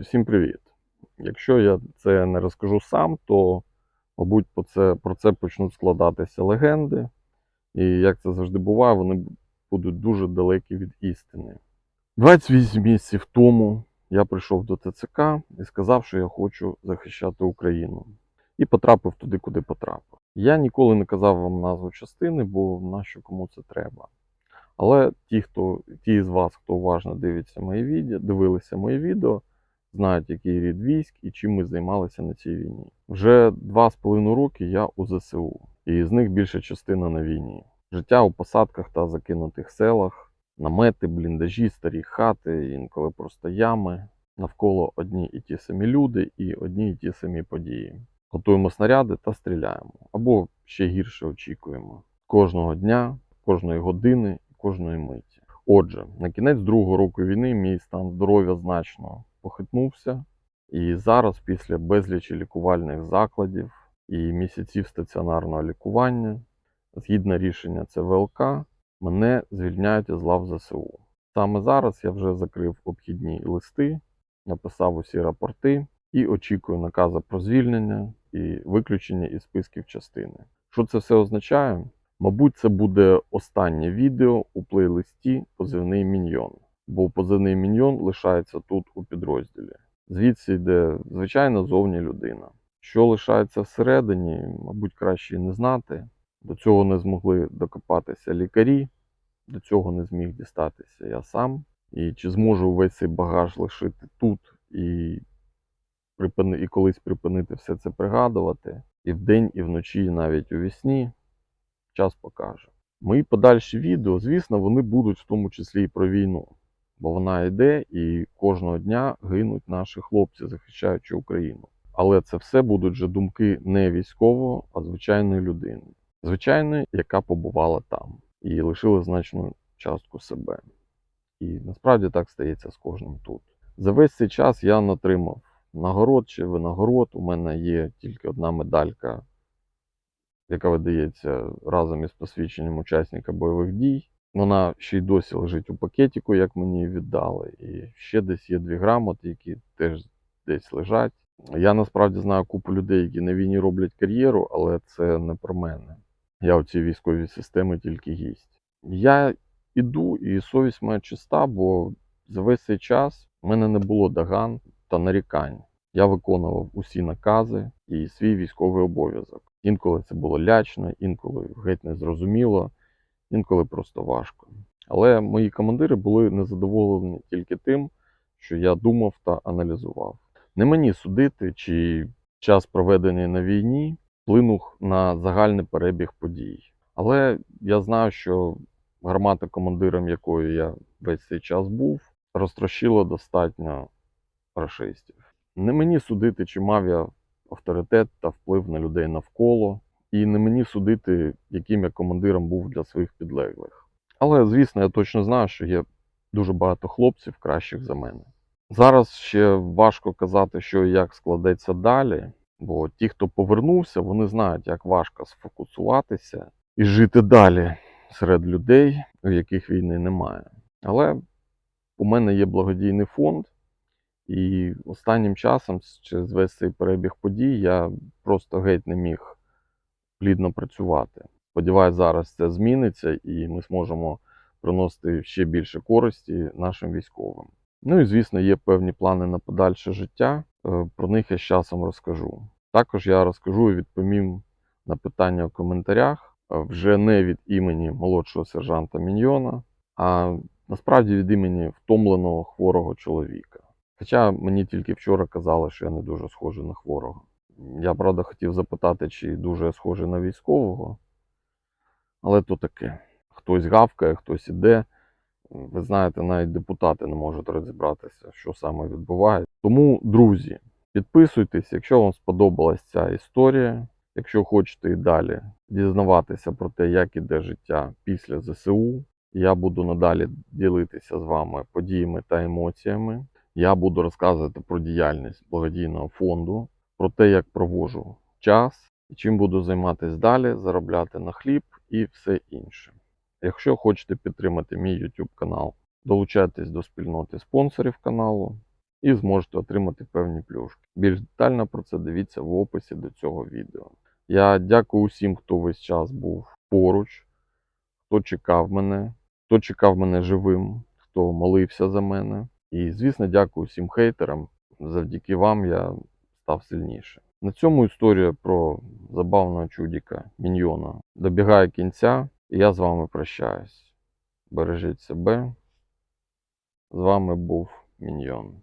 Всім привіт! Якщо я це не розкажу сам, то, мабуть, по це, про це почнуть складатися легенди. І як це завжди буває, вони будуть дуже далекі від істини. 28 місяців тому я прийшов до ТЦК і сказав, що я хочу захищати Україну. І потрапив туди, куди потрапив. Я ніколи не казав вам назву частини, бо нащо кому це треба. Але ті, хто, ті з вас, хто уважно дивиться мої відео, дивилися мої відео, знають, який рід військ і чим ми займалися на цій війні. Вже два з половиною роки я у ЗСУ, і з них більша частина на війні. Життя у посадках та закинутих селах, намети, бліндажі, старі хати, інколи просто ями. Навколо одні і ті самі люди і одні і ті самі події. Готуємо снаряди та стріляємо. Або ще гірше очікуємо. Кожного дня, кожної години кожної миті. Отже, на кінець другого року війни мій стан здоров'я значно похитнувся. І зараз, після безлічі лікувальних закладів і місяців стаціонарного лікування, згідно рішення ЦВЛК, мене звільняють із лав ЗСУ. Саме зараз я вже закрив обхідні листи, написав усі рапорти і очікую наказу про звільнення і виключення із списків частини. Що це все означає? Мабуть, це буде останнє відео у плейлисті Позивний Міньйон, бо позивний Міньйон лишається тут у підрозділі. Звідси йде звичайна зовні людина. Що лишається всередині, мабуть, краще і не знати. До цього не змогли докопатися лікарі, до цього не зміг дістатися я сам. І чи зможу весь цей багаж лишити тут і, припини, і колись припинити все це пригадувати, і вдень, і вночі, і навіть у вісні, час покаже. Мої подальші відео, звісно, вони будуть в тому числі і про війну, бо вона йде і кожного дня гинуть наші хлопці, захищаючи Україну. Але це все будуть вже думки не військового, а звичайної людини. Звичайної, яка побувала там і лишила значну частку себе. І насправді так стається з кожним тут. За весь цей час я натримав нагород чи винагород. У мене є тільки одна медалька, яка видається разом із посвідченням учасника бойових дій. Вона ще й досі лежить у пакетику, як мені її віддали. І ще десь є дві грамоти, які теж десь лежать. Я насправді знаю купу людей, які на війні роблять кар'єру, але це не про мене. Я у цій військовій системі тільки гість. Я іду, і совість моя чиста, бо за весь цей час в мене не було доган та нарікань. Я виконував усі накази і свій військовий обов'язок. Інколи це було лячно, інколи геть незрозуміло, інколи просто важко. Але мої командири були незадоволені тільки тим, що я думав та аналізував. Не мені судити, чи час проведений на війні вплинув на загальний перебіг подій. Але я знаю, що гармата, командиром якої я весь цей час був, розтрощила достатньо рашистів. Не мені судити, чи мав я авторитет та вплив на людей навколо, і не мені судити, яким я командиром був для своїх підлеглих. Але, звісно, я точно знаю, що є дуже багато хлопців кращих за мене. Зараз ще важко казати, що і як складеться далі, бо ті, хто повернувся, вони знають, як важко сфокусуватися і жити далі серед людей, у яких війни немає. Але у мене є благодійний фонд, і останнім часом, через весь цей перебіг подій, я просто геть не міг плідно працювати. Сподіваюсь, зараз це зміниться і ми зможемо приносити ще більше користі нашим військовим. Ну і звісно, є певні плани на подальше життя. Е, Про них я з часом розкажу. Також я розкажу і відповім на питання в коментарях е, вже не від імені молодшого сержанта Міньйона, а насправді від імені втомленого хворого чоловіка. Хоча мені тільки вчора казали, що я не дуже схожий на хворого. Я, правда, хотів запитати, чи дуже я схожий на військового, але то таке. Хтось гавкає, хтось іде. Ви знаєте, навіть депутати не можуть розібратися, що саме відбувається. Тому, друзі, підписуйтесь, якщо вам сподобалась ця історія. Якщо хочете і далі дізнаватися про те, як іде життя після ЗСУ, я буду надалі ділитися з вами подіями та емоціями. Я буду розказувати про діяльність благодійного фонду, про те, як проводжу час чим буду займатися далі, заробляти на хліб і все інше. Якщо хочете підтримати мій YouTube канал, долучайтесь до спільноти спонсорів каналу і зможете отримати певні плюшки. Більш детально про це дивіться в описі до цього відео. Я дякую усім, хто весь час був поруч, хто чекав мене, хто чекав мене живим, хто молився за мене. І, звісно, дякую всім хейтерам. Завдяки вам я став сильніше. На цьому історія про забавного чудіка Міньйона добігає кінця, і я з вами прощаюсь. Бережіть себе. З вами був Міньйон.